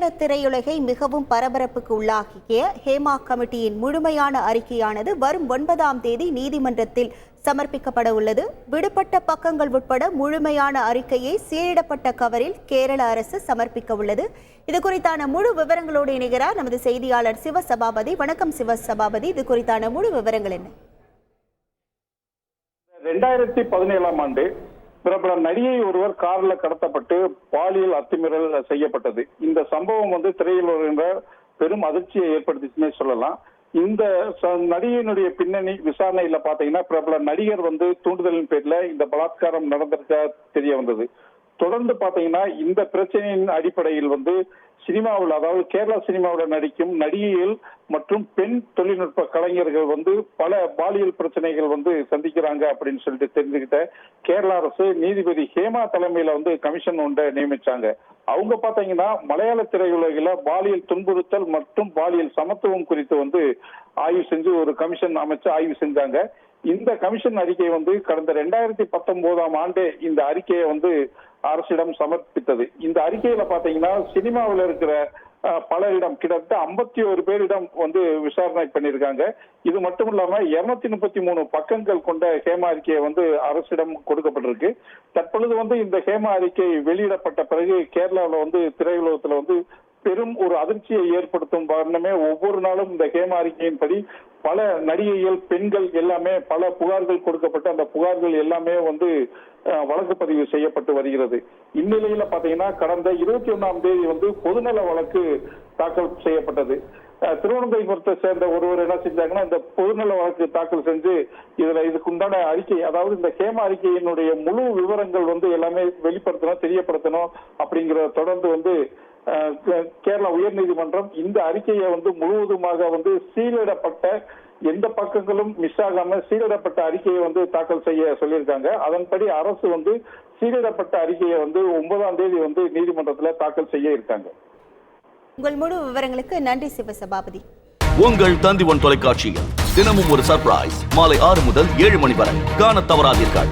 கன்னட திரையுலகை மிகவும் பரபரப்புக்கு உள்ளாக்கிய ஹேமா கமிட்டியின் முழுமையான அறிக்கையானது வரும் ஒன்பதாம் தேதி நீதிமன்றத்தில் சமர்ப்பிக்கப்பட உள்ளது. விடுபட்ட பக்கங்கள் உட்பட முழுமையான அறிக்கையை சீரிடப்பட்ட கவரில் கேரள அரசு சமர்ப்பிக்க உள்ளது. இது குறித்தான முழு விவரங்களோடு இணைகிறார் நமது செய்தியாளர் சிவசபாபதி. வணக்கம் சிவசபாபதி. இது குறித்தான முழு விவரங்கள் என்ன? ரெண்டாயிரத்தி பதினேழாம் ஆண்டு பிரபல நடிகை ஒருவர் கார்ல கடத்தப்பட்டு பாலியல் அத்துமீறல் செய்யப்பட்டது. இந்த சம்பவம் வந்து திரையுலகின்ற பெரும் அதிர்ச்சியை ஏற்படுத்திச்சுன்னே சொல்லலாம். இந்த நடிகையினுடைய பின்னணி விசாரணையில பாத்தீங்கன்னா பிரபல நடிகர் வந்து தூண்டுதலின் பேர்ல இந்த பலாத்காரம் நடந்திருக்க தெரிய வந்தது. தொடர்ந்து பாத்தீங்கன்னா இந்த பிரச்சனையின் அடிப்படையில் வந்து சினிமாவில் அதாவது கேரளா சினிமாவில் நடிக்கும் நடிகைகள் மற்றும் பெண் தொழில்நுட்ப கலைஞர்கள் வந்து பல பாலியல் பிரச்சனைகள் வந்து சந்திக்கிறாங்க அப்படின்னு சொல்லிட்டு தெரிஞ்சுக்கிட்ட கேரளா அரசு நீதிபதி ஹேமா தலைமையில வந்து கமிஷன் ஒன்றை நியமிச்சாங்க. அவங்க பாத்தீங்கன்னா மலையாள திரையுலகில பாலியல் துன்புறுத்தல் மற்றும் பாலியல் சமத்துவம் குறித்து வந்து ஆய்வு செஞ்சு ஒரு கமிஷன் அமைச்சு ஆய்வு செஞ்சாங்க. இந்த கமிஷன் அறிக்கை வந்து கடந்த ரெண்டாயிரத்தி பத்தொன்பதாம் ஆண்டு இந்த அறிக்கையை வந்து அரசிடம் சமர்ப்பித்தது. இந்த அறிக்கையில பாத்தீங்கன்னா சினிமாவில் இருக்கிற பல பலரிடம் கிட்டத்தட்ட ஐம்பத்தி ஒரு பேரிடம் வந்து விசாரணை பண்ணியிருக்காங்க. இது மட்டும் இல்லாம இருநூத்தி முப்பத்தி மூணு பக்கங்கள் கொண்ட ஹேமா அறிக்கையை வந்து அரசிடம் கொடுக்கப்பட்டிருக்கு. தற்பொழுது வந்து இந்த ஹேமா அறிக்கை வெளியிடப்பட்ட பிறகு கேரளாவில் வந்து திரையுலகத்துல வந்து பெரும் ஒரு அதிர்ச்சியை ஏற்படுத்தும் வண்ணமே ஒவ்வொரு நாளும் இந்த ஹேமா அறிக்கையின்படி பல நடிகைகள் பெண்கள் எல்லாமே பல புகார்கள் கொடுக்கப்பட்டு அந்த புகார்கள் எல்லாமே வந்து வழக்கு பதிவு செய்யப்பட்டு வருகிறது. இந்நிலையில பாத்தீங்கன்னா கடந்த இருபத்தி ஒன்னாம் தேதி வந்து பொதுநல வழக்கு தாக்கல் செய்யப்பட்டது. திருவனந்தபுரத்தை சேர்ந்த ஒருவர் என்ன செஞ்சாங்கன்னா இந்த பொதுநல வழக்கு தாக்கல் செஞ்சு இதுல இதுக்கு உண்டான அறிக்கை அதாவது இந்த ஹேமா அறிக்கையினுடைய முழு விவரங்கள் வந்து எல்லாமே வெளிப்படுத்தணும் தெரியப்படுத்தணும் அப்படிங்கிற தொடர்ந்து வந்து கேரளா உயர்நீதிமன்றம் இந்த அறிக்கையை வந்து முழுவதுமாக வந்து சீலிடப்பட்ட எந்த பக்கங்களும் மிஸ் ஆகாம சீலிடப்பட்ட அறிக்கையை வந்து தாக்கல் செய்ய சொல்லியிருக்காங்க. அதன்படி அரசு வந்து சீலிடப்பட்ட அறிக்கையை வந்து ஒன்பதாம் தேதி வந்து நீதிமன்றத்துல தாக்கல் செய்ய இருக்காங்க. உங்கள் முழு விவரங்களுக்கு நன்றி சிவசபாபதி உங்கள் தந்திவன் தொலைக்காட்சியில் தினமும் ஒரு சர்ப்ரைஸ் மாலை ஆறு முதல் ஏழு மணி வரை. காணத் தவறாதீர்கள்.